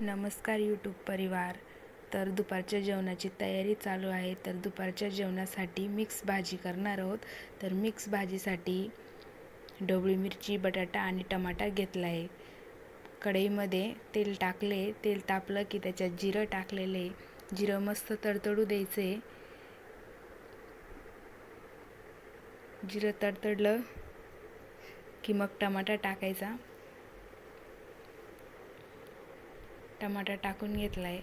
नमस्कार यूट्यूब परिवार. तर दुपारच्या जेवणाची तयारी चालू आहे. तर दुपारच्या जेवणासाठी मिक्स भाजी करणार आहोत. तर मिक्स भाजीसाठी ढोबळी मिरची बटाटा आणि टमाटा घेतला आहे. कढईमध्ये तेल टाकले. तेल तापलं की त्याच्यात जिरं टाकलेले. जिरं मस्त तडतडू द्यायचे. जिरं तडतडलं की मग टमाटा टाकायचा. टमाटा टाकून घेतला आहे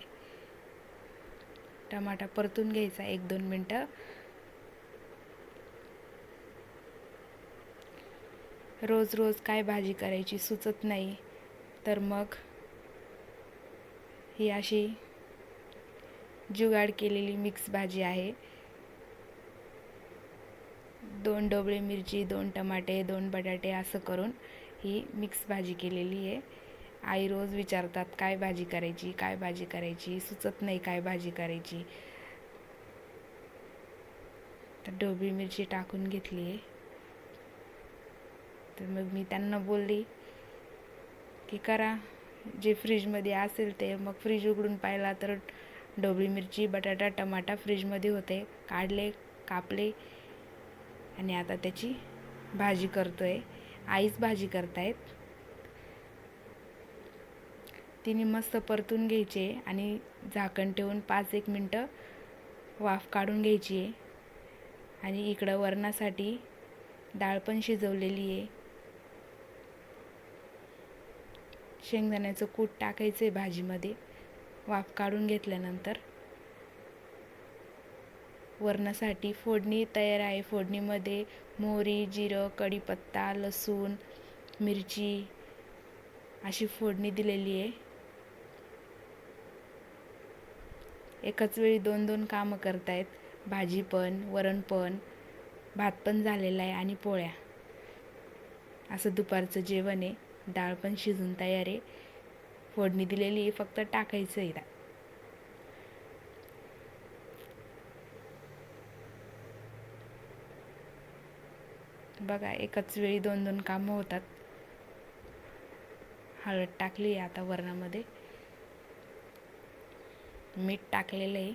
टमाटा परतून घ्यायचा एक दोन मिनटं. रोज रोज काय भाजी करायची सुचत नाही. तर मग ही अशी जुगाड केलेली मिक्स भाजी आहे. दोन डोबळी मिरची दोन टमाटे दोन बटाटे असं करून ही मिक्स भाजी केलेली आहे. आई रोज विचारतात काय भाजी करायची? काय भाजी करायची? सुचत नाही काय भाजी करायची? तर ढोबळी मिरची टाकून घेतली. आहे तर मग मी त्यांना बोलली की करा जे फ्रीजमध्ये असेल ते. मग फ्रीज उघडून पाहिला तर ढोबळी मिरची बटाटा टमाटा फ्रीजमध्ये होते. काढले कापले आणि आता त्याची भाजी करतोय. आईच भाजी करतायत. तिने मस्त परतून घ्यायचे आणि झाकण ठेवून पाच एक मिनटं वाफ काढून घ्यायची आहे. आणि इकडं वरणासाठी डाळ पण शिजवलेली आहे. शेंगदाण्याचं कूट टाकायचं आहे भाजीमध्ये. वाफ काढून घेतल्यानंतर वरणासाठी फोडणी तयार आहे. फोडणीमध्ये मोहरी जिरं कढीपत्ता लसूण मिरची अशी फोडणी दिलेली आहे. एकाच वेळी दोन दोन कामं करतायत. भाजी पण वरण पण भात पण झालेला आहे आणि पोळ्या. असं दुपारचं जेवण आहे. डाळ पण शिजून तयार आहे. फोडणी दिलेली आहे फक्त टाकायचं आहे बघा एकाच वेळी दोन दोन कामं होतात. हळद टाकली आहे आता वरणामध्ये. मीठ टाकलेलं आहे.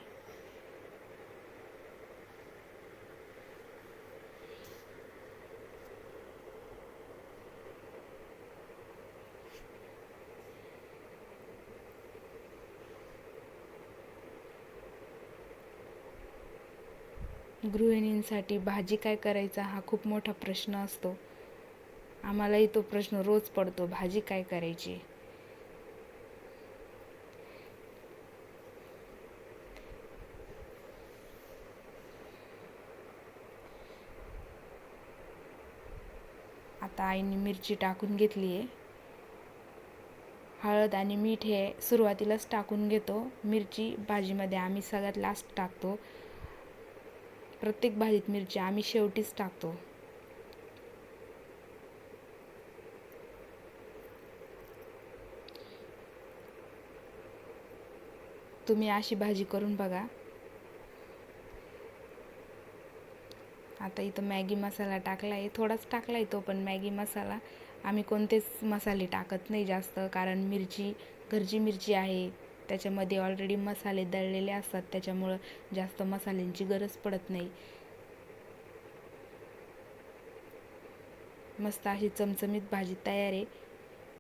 गृहिणींसाठी भाजी काय करायचा हा खूप मोठा प्रश्न असतो. आम्हालाही तो प्रश्न रोज पडतो भाजी काय करायची? आता आईने मिरची टाकून घेतली आहे. हळद आणि मीठ हे सुरुवातीलाच टाकून घेतो. मिरची भाजीमध्ये आम्ही सगळ्यात लास्ट टाकतो. प्रत्येक भाजीत मिरची आम्ही शेवटीच टाकतो. तुम्ही अशी भाजी करून बघा. आता इथं मॅगी मसाला टाकला आहे. थोडाच टाकला आहे तो पण मॅगी मसाला. आम्ही कोणतेच मसाले टाकत नाही जास्त कारण मिरची घरची मिरची आहे. त्याच्यामध्ये ऑलरेडी मसाले दळलेले असतात त्याच्यामुळं जास्त मसाल्यांची गरज पडत नाही. मस्त अशी चमचमीत भाजी तयार आहे.